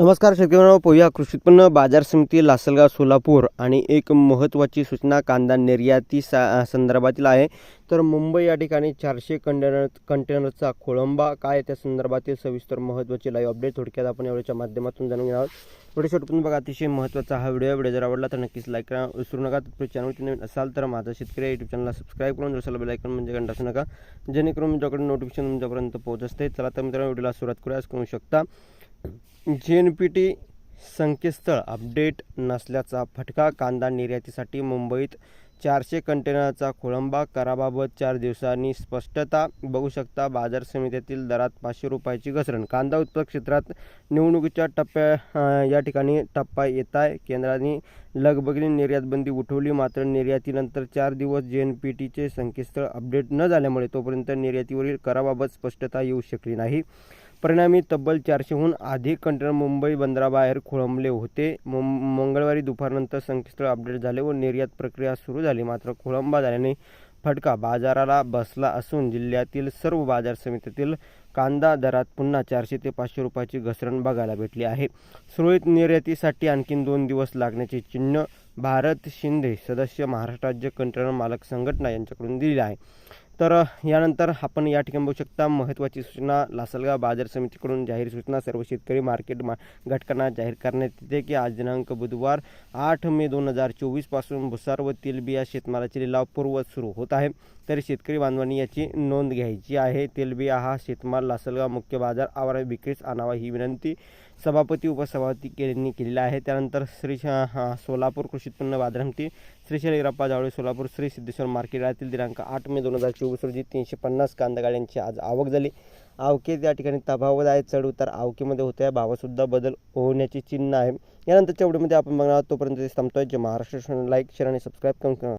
नमस्कार शेतकऱ्यांना पोया कृषी उत्पन्न बाजार समिती लासलगाव सोलापूर आणि एक महत्त्वाची सूचना कांदा निर्याती सा संदर्भातील आहे. तर मुंबई या ठिकाणी चारशे कंटेनर कंटेनरचा खोळंबा काय आहे त्या संदर्भातील सविस्तर महत्त्वाची लाईव्ह अपडेट थोडक्यात आपण एवढ्याच्या माध्यमातून जाणून घेणार आहोत. व्हिडिओ शेवटपर्यंत बघा अतिशय महत्त्वाचा हा व्हिडिओ व्हिडिओ जर आवडला तर नक्कीच लाईक करा. विसरू नका तर चॅनलवरती नवीन असाल तर माझा शेतकरी यूट्यूब चॅनलला सबस्क्राईब करून जर बेल आयकॉन म्हणजे घंटा असू नका. जेणेकरून तुमच्याकडे नोटिफिकेशन तुमच्यापर्यंत पोहोच असते. चला तर मित्रांनो व्हिडिओला सुरुवात करूयास करू शकता. जी एन पी टी संकेतस्थळ अपडेट नसल्याचा फटका कांदा निर्यातीसाठी मुंबईत चारशे कंटेनरचा खोळंबा कराबाबत चार दिवसांनी स्पष्टता बघू शकता. बाजार समितीतील दरात पाचशे रुपयाची घसरण. कांदा उत्पादक क्षेत्रात निवडणुकीच्या टप्प्या या ठिकाणी टप्पा येत आहे केंद्राने लगबगीने निर्यातबंदी उठवली. मात्र निर्यातीनंतर चार दिवस जे एन पी टीचे संकेतस्थळ अपडेट न झाल्यामुळे तोपर्यंत निर्यातीवरील कराबाबत स्पष्टता येऊ शकली नाही. परिणामी तब्बल चारशेहून अधिक कंटेनर मुंबई बंदराबाहेर खोळंबले होते. मंगळवारी दुपारनंतर संकेतस्थळ अपडेट झाले व निर्यात प्रक्रिया सुरू झाली. मात्र खोळंबा झाल्याने फटका बाजाराला बसला असून जिल्ह्यातील सर्व बाजार समितीतील कांदा दरात पुन्हा चारशे ते पाचशे रुपयाची घसरण बघायला भेटली आहे. सुरळीत निर्यातीसाठी आणखीन दोन दिवस लागण्याचे चिन्ह भारत शिंदे सदस्य महाराष्ट्र राज्य कंटेनर मालक संघटना यांच्याकडून दिले आहे. तर यानंतर आपण या ठिकाणी बघू शकता महत्त्वाची सूचना लासलगाव बाजार समितीकडून जाहीर सूचना सर्व शेतकरी मार्केट मा घटकांना जाहीर करण्यात येते की आज दिनांक बुधवार आठ मे दोन हजार चोवीसपासून भुसार व तेलबिया शेतमालाचे लिलाव पूर्वत सुरू होत आहे. तरी शेतकरी बांधवांनी याची नोंद घ्यायची आहे. तेलबिया हा शेतमाल लासलगाव मुख्य बाजार आवारा विक्रीस आणावा ही विनंती सभापती उपसभापती यांनी केलेली आहे. त्यानंतर श्री श- हा, सोलापूर कृषी उत्पन्न बाजार समिती श्री शैलराप्पा जावळे सोलापूर श्री सिद्धेश्वर मार्केट यातील दिनांक आठ मे दोन हजार चोवीस रोजी तीनशे पन्नास कांदा गाड्यांची आज आवक झाली. आवके त्या ठिकाणी तफावत आहे चढ उतार आवकेमध्ये होते आहे भावासुद्धा बदल होण्याची चिन्ह आहे. यानंतरच्या व्हिडिओमध्ये आपण बघणार आहोत तोपर्यंत ते थांबतोय. जे महाराष्ट्र लाईक शेअर आणि सबस्क्राईब करून